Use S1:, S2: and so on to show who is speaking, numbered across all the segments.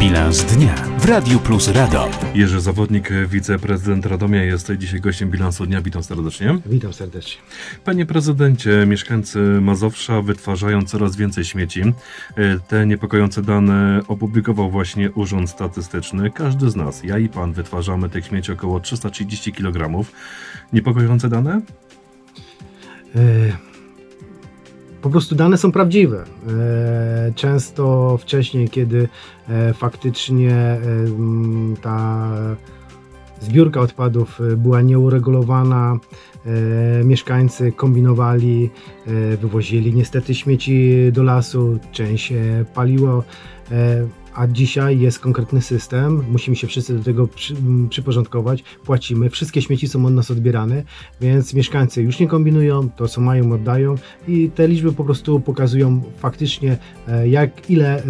S1: Bilans dnia w Radiu Plus Radom.
S2: Jerzy Zawodnik, wiceprezydent Radomia, jest dzisiaj gościem bilansu dnia. Witam serdecznie.
S3: Witam serdecznie.
S2: Panie prezydencie, mieszkańcy Mazowsza wytwarzają coraz więcej śmieci. E, Te niepokojące dane opublikował właśnie Urząd Statystyczny. Każdy z nas, ja i pan, wytwarzamy tych śmieci około 330 kg. Niepokojące dane?
S3: E, po prostu dane są prawdziwe. E, często wcześniej, kiedy e, faktycznie e, ta zbiórka odpadów e, była nieuregulowana, mieszkańcy kombinowali, wywozili niestety śmieci do lasu, część paliło. A dzisiaj jest konkretny system, musimy się wszyscy do tego przy, przyporządkować, płacimy, wszystkie śmieci są od nas odbierane, więc mieszkańcy już nie kombinują, to co mają oddają i te liczby po prostu pokazują faktycznie e, jak ile e,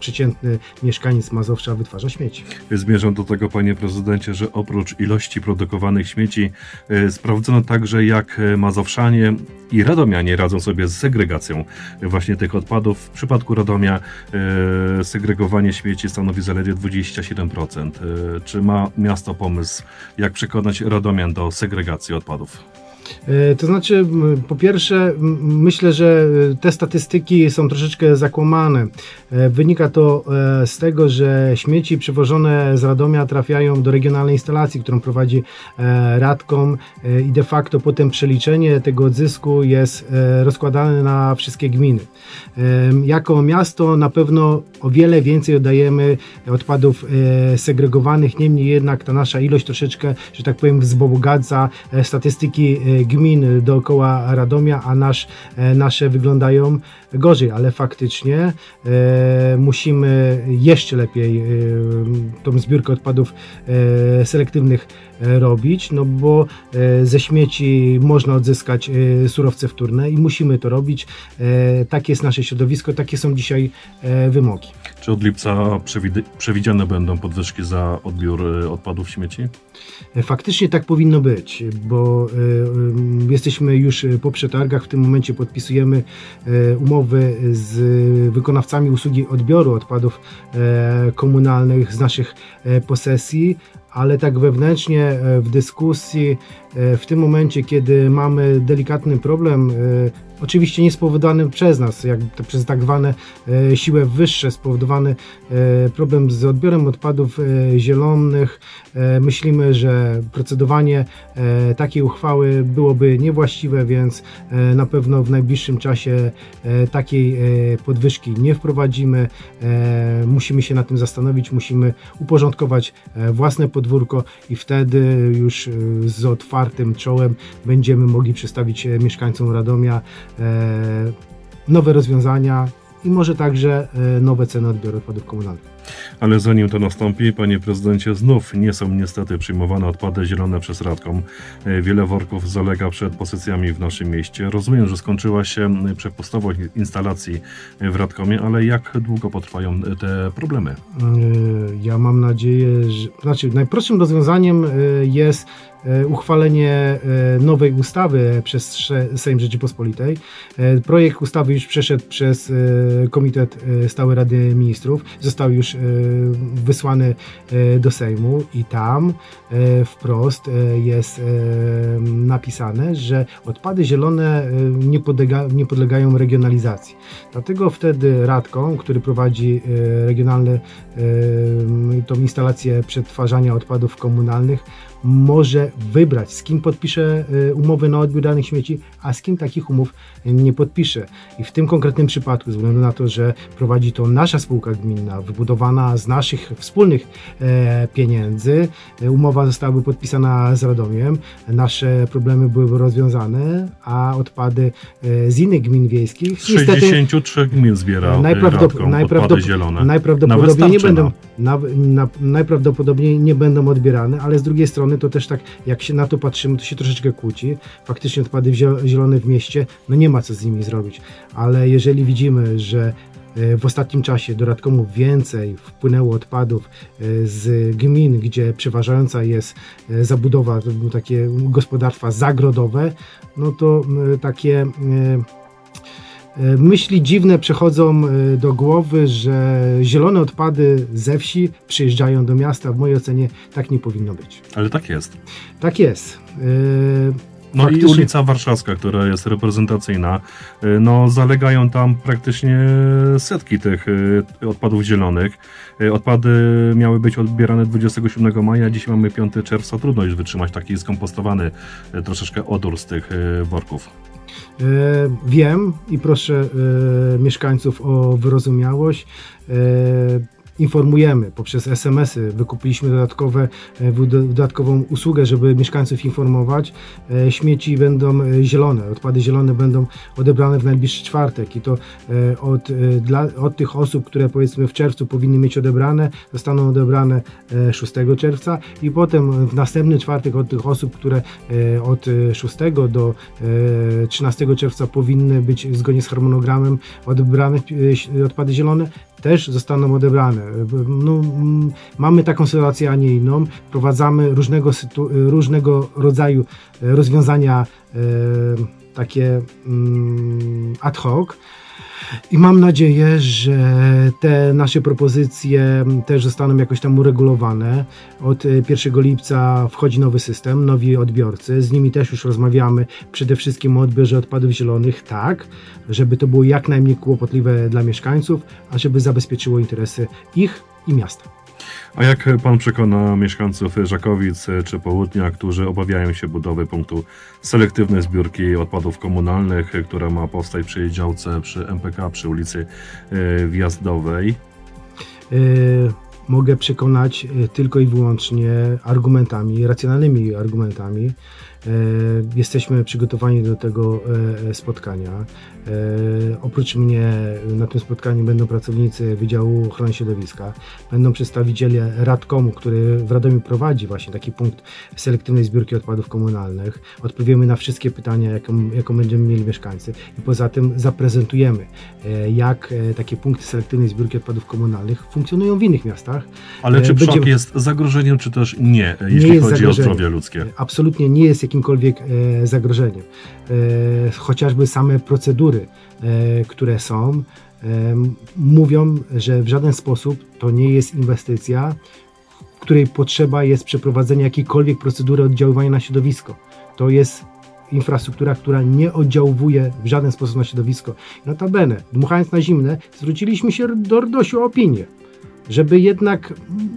S3: przeciętny mieszkaniec Mazowsza wytwarza śmieci.
S2: Zmierzam do tego, panie prezydencie, że oprócz ilości produkowanych śmieci e, sprawdzono także, jak mazowszanie i radomianie radzą sobie z segregacją właśnie tych odpadów. W przypadku Radomia e, segregowanie śmieci stanowi zaledwie 27%. E, czy ma miasto pomysł, jak przekonać radomian do segregacji odpadów?
S3: E, To znaczy, po pierwsze, myślę, że e, te statystyki są troszeczkę zakłamane. E, Wynika to z tego, że śmieci przywożone z Radomia trafiają do regionalnej instalacji, którą prowadzi Radkom i de facto potem przeliczenie tego odzysku jest rozkładane na wszystkie gminy. Jako miasto na pewno o wiele więcej oddajemy odpadów segregowanych, niemniej jednak ta nasza ilość troszeczkę, że tak powiem, wzbogaca statystyki gmin dookoła Radomia, a nasz, e, nasze wyglądają gorzej, ale faktycznie e, musimy jeszcze lepiej e, tą zbiórkę odpadów selektywnych robić, no bo ze śmieci można odzyskać surowce wtórne i musimy to robić. Takie jest nasze środowisko, takie są dzisiaj wymogi.
S2: Czy od lipca przewid- przewidziane będą podwyżki za odbiór odpadów śmieci?
S3: Faktycznie tak powinno być, bo jesteśmy już e, po przetargach, w tym momencie podpisujemy e, umowy z wykonawcami usługi odbioru odpadów e, komunalnych z naszych posesji, ale tak wewnętrznie e, w dyskusji, e, w tym momencie, kiedy mamy delikatny problem, e, oczywiście nie spowodowany przez nas, jak przez tak zwane siły wyższe, spowodowany problem z odbiorem odpadów zielonych, Myślimy, że procedowanie takiej uchwały byłoby niewłaściwe, więc na pewno w najbliższym czasie takiej podwyżki nie wprowadzimy. Musimy się nad tym zastanowić, musimy uporządkować własne podwórko i wtedy już e, z otwartym czołem będziemy mogli przedstawić e, mieszkańcom Radomia e, nowe rozwiązania i może także nowe ceny odbioru odpadów komunalnych.
S2: Ale zanim to nastąpi, panie prezydencie, znów nie są niestety przyjmowane odpady zielone przez Radkom. E, Wiele worków zalega przed pozycjami w naszym mieście. Rozumiem, że skończyła się e, przepustowość instalacji w Radkomie, ale jak długo potrwają e, te problemy?
S3: Ja mam nadzieję, że. Znaczy, najprostszym rozwiązaniem jest uchwalenie nowej ustawy przez Sejm Rzeczypospolitej. Projekt ustawy już przeszedł przez Komitet Stały Rady Ministrów, został już wysłany yy, do Sejmu i tam yy, wprost jest napisane, że odpady zielone nie, podlega, nie podlegają regionalizacji. Dlatego wtedy Radką, który prowadzi e, regionalny e, tą instalację przetwarzania odpadów komunalnych, może wybrać, z kim podpisze e, umowy na odbiór danych śmieci, a z kim takich umów nie podpisze. I w tym konkretnym przypadku, ze względu na to, że prowadzi to nasza spółka gminna, wybudowana z naszych wspólnych e, pieniędzy, e, umowa zostałaby podpisana z Radomiem, nasze problemy byłyby rozwiązane, a odpady z innych gmin wiejskich
S2: Z 63 gmin zbiera
S3: Najprawdopod- najprawdopod-
S2: zielone.
S3: Najprawdopodobniej nie będą,
S2: Starczyna.
S3: na, na, najprawdopodobniej nie będą odbierane, ale z drugiej strony to też tak, jak się na to patrzymy, to się troszeczkę kłóci. Faktycznie odpady zielone w mieście, no nie ma co z nimi zrobić, ale jeżeli widzimy, że e, w ostatnim czasie do Radkomu więcej wpłynęło odpadów e, z gmin, gdzie przeważająca jest e, zabudowa, takie gospodarstwa zagrodowe, no to takie Myśli dziwne przychodzą e, do głowy, że zielone odpady ze wsi przyjeżdżają do miasta. W mojej ocenie tak nie powinno być.
S2: Ale tak jest.
S3: Tak jest. E,
S2: No i
S3: Faktycznie-
S2: ulica Warszawska, która jest reprezentacyjna, no zalegają tam praktycznie setki tych odpadów zielonych. Odpady miały być odbierane 27 maja, dziś mamy 5 czerwca, trudno już wytrzymać taki skompostowany troszeczkę odór z tych worków.
S3: E, Wiem i proszę e, mieszkańców o wyrozumiałość. Informujemy poprzez SMS-y, wykupiliśmy dodatkowe, e, dodatkową usługę, żeby mieszkańców informować. E, Śmieci będą e, zielone, odpady zielone będą odebrane w najbliższy czwartek i to od, dla, od tych osób, które powiedzmy w czerwcu powinny mieć odebrane, zostaną odebrane e, 6 czerwca i potem w następny czwartek od tych osób, które od e, 6 do e, 13 czerwca powinny być zgodnie z harmonogramem odebrane odpady zielone, też zostaną odebrane. No, mamy taką sytuację, a nie inną. Wprowadzamy różnego, różnego rodzaju rozwiązania e, takie mm, ad hoc. I mam nadzieję, że te nasze propozycje też zostaną jakoś tam uregulowane. Od e, 1 lipca wchodzi nowy system, nowi odbiorcy. Z nimi też już rozmawiamy przede wszystkim o odbiorze odpadów zielonych, tak, żeby to było jak najmniej kłopotliwe dla mieszkańców, a żeby zabezpieczyło interesy ich i miasta.
S2: A jak pan przekona mieszkańców Żakowic y, czy Południa, którzy obawiają się budowy punktu selektywnej zbiórki odpadów komunalnych, y, która ma powstać przy działce przy MPK, przy ulicy y, Wjazdowej,
S3: E, mogę przekonać e, tylko i wyłącznie argumentami, racjonalnymi argumentami. E, Jesteśmy przygotowani do tego e, spotkania. E, Oprócz mnie na tym spotkaniu będą pracownicy Wydziału Ochrony Środowiska, będą przedstawiciele Radkomu, który w Radomiu prowadzi właśnie taki punkt selektywnej zbiórki odpadów komunalnych. Odpowiemy na wszystkie pytania, jaką, jaką będziemy mieli mieszkańcy i poza tym zaprezentujemy, jak takie punkty selektywnej zbiórki odpadów komunalnych funkcjonują w innych miastach.
S2: ale czy
S3: będziemy-
S2: jest zagrożeniem, czy też nie, jeśli
S3: jest
S2: chodzi o zdrowie ludzkie?
S3: Absolutnie nie jest jakimkolwiek e, zagrożeniem. E, chociażby same procedury, e, które są, mówią, że w żaden sposób to nie jest inwestycja, której potrzeba jest przeprowadzenia jakiejkolwiek procedury oddziaływania na środowisko. To jest infrastruktura, która nie oddziałuje w żaden sposób na środowisko. Notabene, dmuchając na zimne, zwróciliśmy się do RDOŚ o opinię, żeby jednak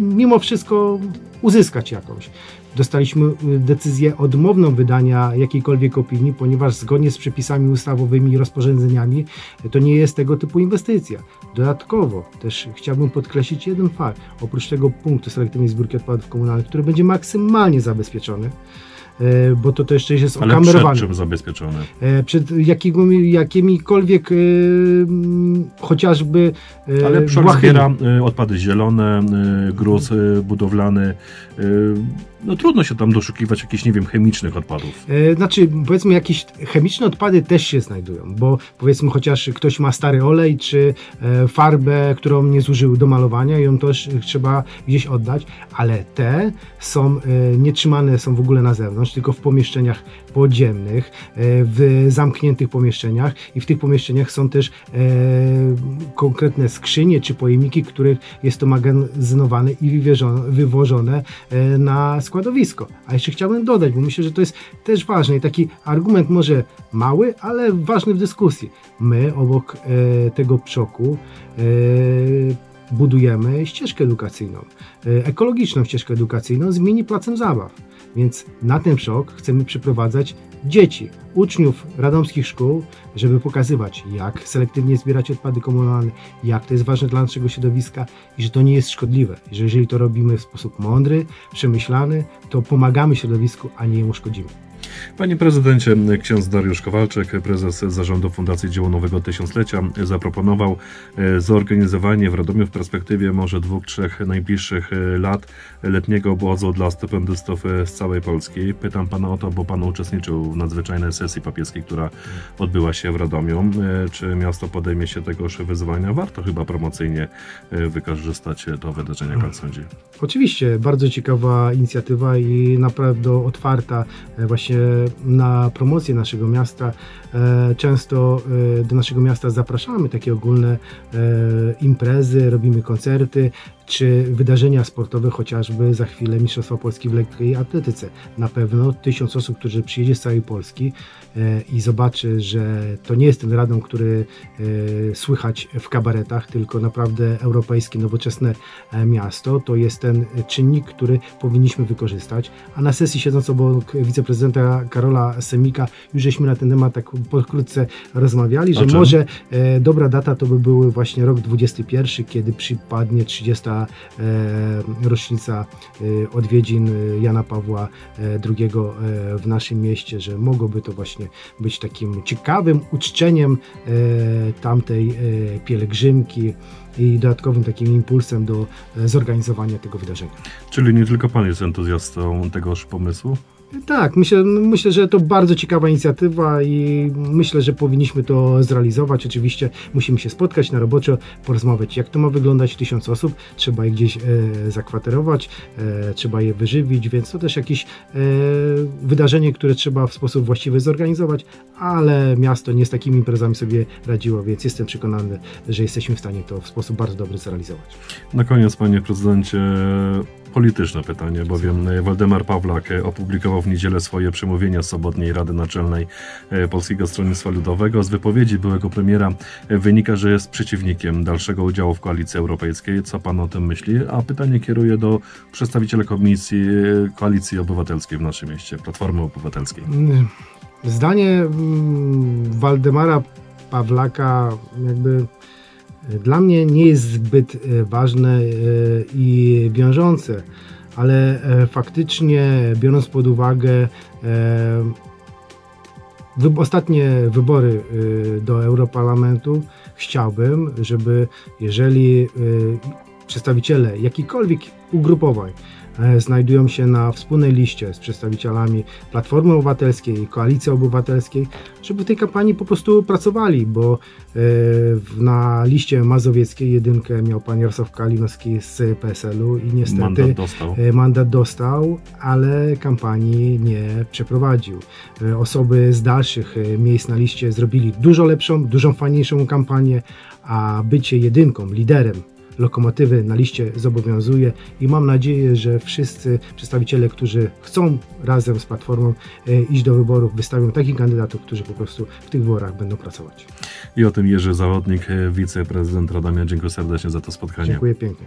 S3: mimo wszystko uzyskać jakąś. Dostaliśmy y, decyzję odmowną wydania jakiejkolwiek opinii, ponieważ zgodnie z przepisami ustawowymi i rozporządzeniami y, to nie jest tego typu inwestycja. Dodatkowo też chciałbym podkreślić jeden fakt. Oprócz tego punktu selektywnej zbiórki odpadów komunalnych, który będzie maksymalnie zabezpieczony, bo to, to jeszcze jest
S2: Ale przed
S3: okamerowane
S2: czym zabezpieczone?
S3: e, przed jakiego, jakimikolwiek e, chociażby e,
S2: Ale
S3: błahymi.
S2: zbiera odpady zielone, gruz budowlany. No trudno się tam doszukiwać jakichś, nie wiem, chemicznych odpadów.
S3: E, Znaczy, powiedzmy, jakieś chemiczne odpady też się znajdują, bo powiedzmy, chociaż ktoś ma stary olej, czy e, farbę, którą nie zużył do malowania, ją też trzeba gdzieś oddać, ale te są e, nie trzymane są w ogóle na zewnątrz, tylko w pomieszczeniach podziemnych, e, w zamkniętych pomieszczeniach i w tych pomieszczeniach są też e, konkretne skrzynie czy pojemniki, których jest to magazynowane i wywożone e, na składowisko. A jeszcze chciałbym dodać, bo myślę, że to jest też ważne i taki argument może mały, ale ważny w dyskusji. My obok tego przoku budujemy ścieżkę edukacyjną, ekologiczną ścieżkę edukacyjną z mini placem zabaw. Więc na ten szok chcemy przyprowadzać dzieci, uczniów radomskich szkół, żeby pokazywać, jak selektywnie zbierać odpady komunalne, jak to jest ważne dla naszego środowiska i że to nie jest szkodliwe. Że jeżeli to robimy w sposób mądry, przemyślany, to pomagamy środowisku, a nie jemu szkodzimy.
S2: Panie prezydencie, ksiądz Dariusz Kowalczyk, prezes zarządu Fundacji Dzieło Nowego Tysiąclecia, zaproponował e, zorganizowanie w Radomiu w perspektywie może dwóch, trzech najbliższych e, lat letniego obozu dla stypendystów e, z całej Polski. Pytam pana o to, bo pan uczestniczył w nadzwyczajnej sesji papieskiej, która odbyła się w Radomiu. Czy miasto podejmie się tegoż wyzwania? Warto chyba promocyjnie wykorzystać to wydarzenie, pan sądzi?
S3: Oczywiście, bardzo ciekawa inicjatywa i naprawdę otwarta e, właśnie na promocję naszego miasta. E, często e, do naszego miasta zapraszamy takie ogólne e, imprezy, robimy koncerty czy wydarzenia sportowe, chociażby za chwilę Mistrzostwa Polski w lekkiej atletyce. Na pewno tysiąc osób, którzy przyjedzie z całej Polski e, i zobaczy, że to nie jest ten Radom, który e, słychać w kabaretach, tylko naprawdę europejskie, nowoczesne e, miasto, to jest ten czynnik, który powinniśmy wykorzystać. A na sesji siedząc obok wiceprezydenta Karola Semika, już żeśmy na ten temat tak pokrótce rozmawiali, że może dobra data to by były właśnie rok 21, kiedy przypadnie 30 e, rocznica e, odwiedzin e, Jana Pawła II w naszym mieście, że mogłoby to właśnie być takim ciekawym uczczeniem tamtej pielgrzymki i dodatkowym takim impulsem do zorganizowania tego wydarzenia.
S2: Czyli nie tylko pan jest entuzjastą tegoż pomysłu?
S3: Tak, myślę, myślę, że to bardzo ciekawa inicjatywa i myślę, że powinniśmy to zrealizować. Oczywiście musimy się spotkać na roboczo, porozmawiać, jak to ma wyglądać. Tysiąc osób, trzeba je gdzieś e, zakwaterować, e, trzeba je wyżywić, więc to też jakieś e, wydarzenie, które trzeba w sposób właściwy zorganizować, ale miasto nie z takimi imprezami sobie radziło, więc jestem przekonany, że jesteśmy w stanie to w sposób bardzo dobry zrealizować.
S2: Na koniec, panie prezydencie, polityczne pytanie, bowiem e, Waldemar Pawlak e, opublikował w niedzielę swoje przemówienie z sobotniej Rady Naczelnej e, Polskiego Stronnictwa Ludowego. Z wypowiedzi byłego premiera wynika, że jest przeciwnikiem dalszego udziału w koalicji europejskiej. Co pan o tym myśli? A pytanie kieruję do przedstawiciela Komisji Koalicji Obywatelskiej w naszym mieście, Platformy Obywatelskiej.
S3: Zdanie mm, Waldemara Pawlaka jakby dla mnie nie jest zbyt e, ważne e, i wiążące, ale e, faktycznie biorąc pod uwagę ostatnie wybory do Europarlamentu, chciałbym, żeby jeżeli przedstawiciele jakichkolwiek ugrupowań znajdują się na wspólnej liście z przedstawicielami Platformy Obywatelskiej i Koalicji Obywatelskiej, żeby w tej kampanii po prostu pracowali, bo e, na liście mazowieckiej jedynkę miał pan Jarosław Kalinowski z PSL-u i niestety
S2: Mandat dostał.
S3: E, Mandat dostał, ale kampanii nie przeprowadził. E, Osoby z dalszych e, miejsc na liście zrobili dużo lepszą, dużo fajniejszą kampanię, a bycie jedynką, liderem lokomotywy na liście zobowiązuje i mam nadzieję, że wszyscy przedstawiciele, którzy chcą razem z Platformą e, iść do wyborów, wystawią takich kandydatów, którzy po prostu w tych wyborach będą pracować.
S2: I o tym Jerzy Zawodnik, e, wiceprezydent Radomia. Dziękuję serdecznie za to spotkanie.
S3: Dziękuję pięknie.